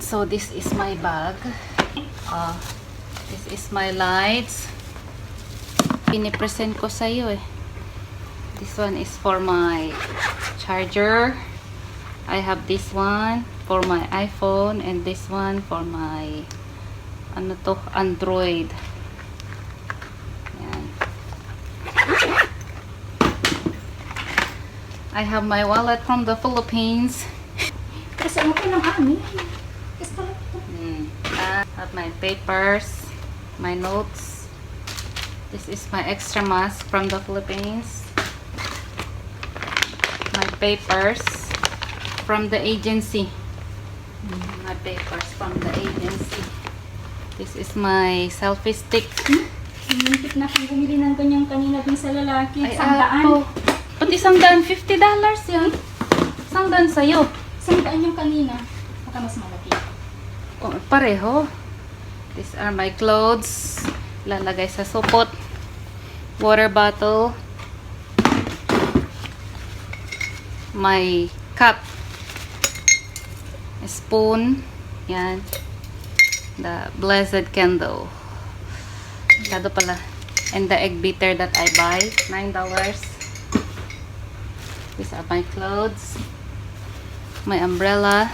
So this is my bag. Uh, this is my lights. Pinipresent ko sa iyo eh. This one is for my charger. I have this one for my iPhone and this one for my ano to, Android. Yan. I have my wallet from the Philippines. Kasi ano ko ng. Mm. I have my papers, my notes. This is my extra mask from the Philippines. My papers from the agency. My papers from the agency. This is my selfie stick. Hinimpit na akong bumili ng kanyang kanina din sa lalaki. Ay, Isang daan. ako. Ba't isang daan? $50 yan. Isang daan sa'yo. Isang daan yung kanina. Baka mas malaki. Oh, pareho. These are my clothes. Lalagay sa supot. Water bottle. My cup. Spoon. Yan. The blessed candle. Masyado pala. And the egg beater that I buy. $9. These are my clothes. My umbrella.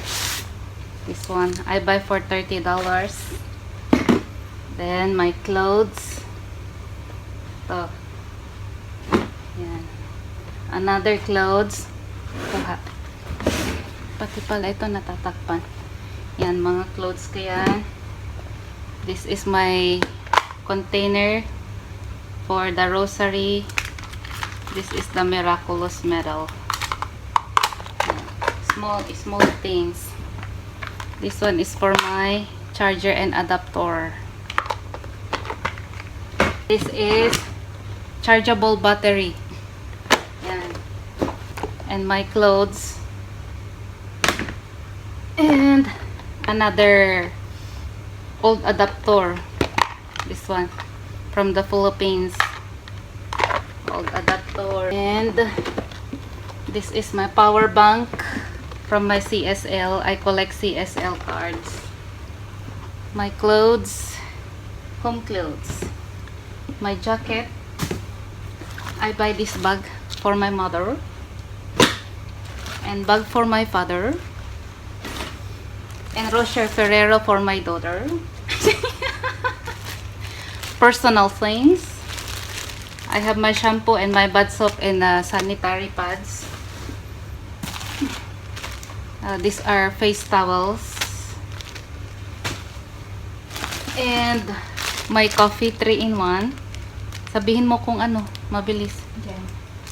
This one I buy for $30. Then my clothes. To. Yan. Another clothes. Kuha. Pati pala ito natatakpan. Yan mga clothes ko yan. This is my container for the rosary. This is the miraculous medal. Small small things. This one is for my charger and adapter. This is chargeable battery. And my clothes. And another old adapter. This one from the Philippines. Old adapter. And this is my power bank from my CSL. I collect CSL cards. My clothes, home clothes. My jacket. I buy this bag for my mother. And bag for my father. And Rocher Ferrero for my daughter. Personal things. I have my shampoo and my bath soap and uh, sanitary pads. Uh, these are face towels. And my coffee 3 in 1. Sabihin mo kung ano, mabilis. Diyan.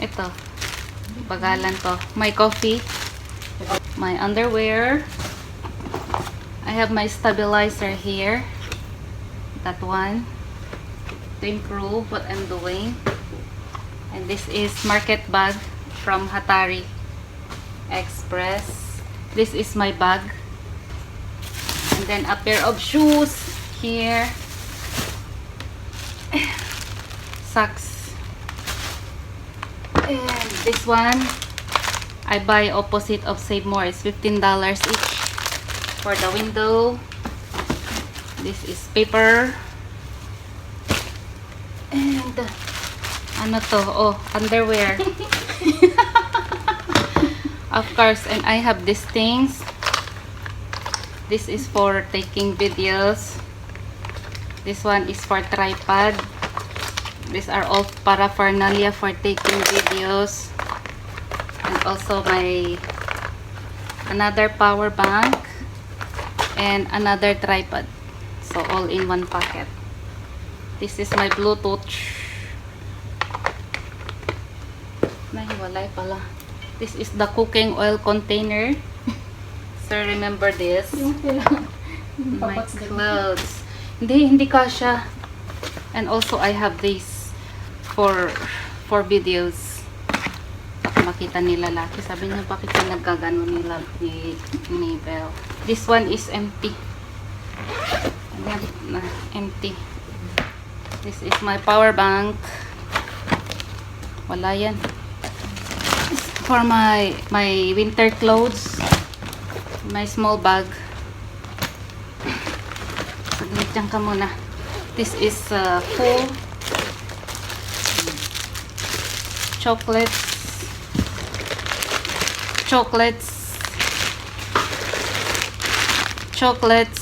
Ito. Bagalan to. My coffee. My underwear. I have my stabilizer here. That one. To improve what I'm doing. And this is market bag from Hatari Express. This is my bag. And then a pair of shoes here. Socks. And this one, I buy opposite of Save More. It's $15 each for the window. This is paper. And ano to? Oh, underwear. of course, and I have these things. This is for taking videos. This one is for tripod. These are all paraphernalia for taking videos. And also my another power bank and another tripod. So all in one packet. This is my Bluetooth. Nahiwalay pala. This is the cooking oil container. So remember this. Yung. Yung My clothes. Hindi, hindi kasha. And also, I have this for for videos. Makita nila laki. Sabi niya, bakit ka nagkagano nila ni, ni Belle? This one is empty. Ayan, na, empty. This is my power bank. Wala yan. For my my winter clothes. My small bag. Diyan ka muna. This is uh, full chocolates. Chocolates. Chocolates.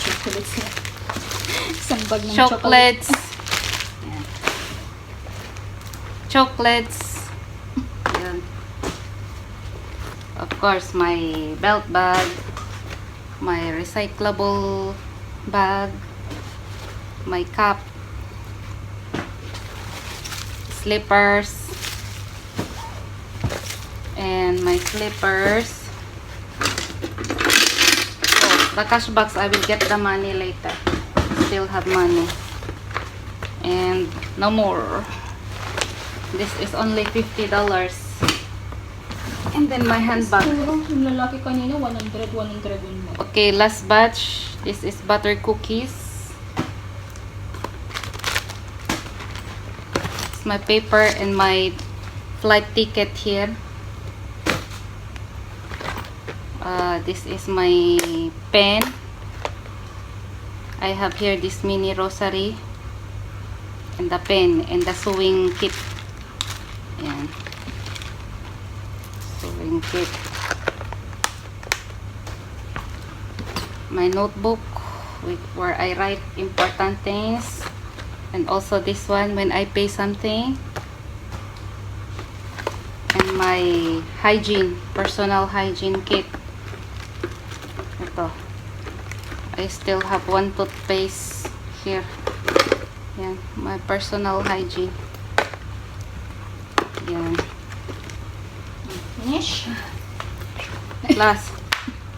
Chocolates. Isang bag ng chocolate. Chocolates. Chocolates. Of course, my belt bag, my recyclable bag, my cup, slippers, and my slippers. So, the cash box, I will get the money later. Still have money. And no more. This is only $50. And then my handbag. Siguro, yung lalaki kanina, 100, 100 yun mo. Okay, last batch. This is butter cookies. It's my paper and my flight ticket here. Uh, this is my pen. I have here this mini rosary and the pen and the sewing kit. Ayan. Sewing kit. my notebook with, where I write important things. And also this one when I pay something. And my hygiene personal hygiene kit. Ito. I still have one toothpaste here. Yan my personal hygiene yan Finish? Plus,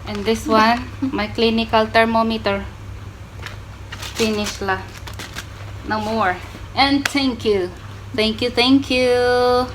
and this one, my clinical thermometer. Finish la. No more. And thank you. Thank you, thank you.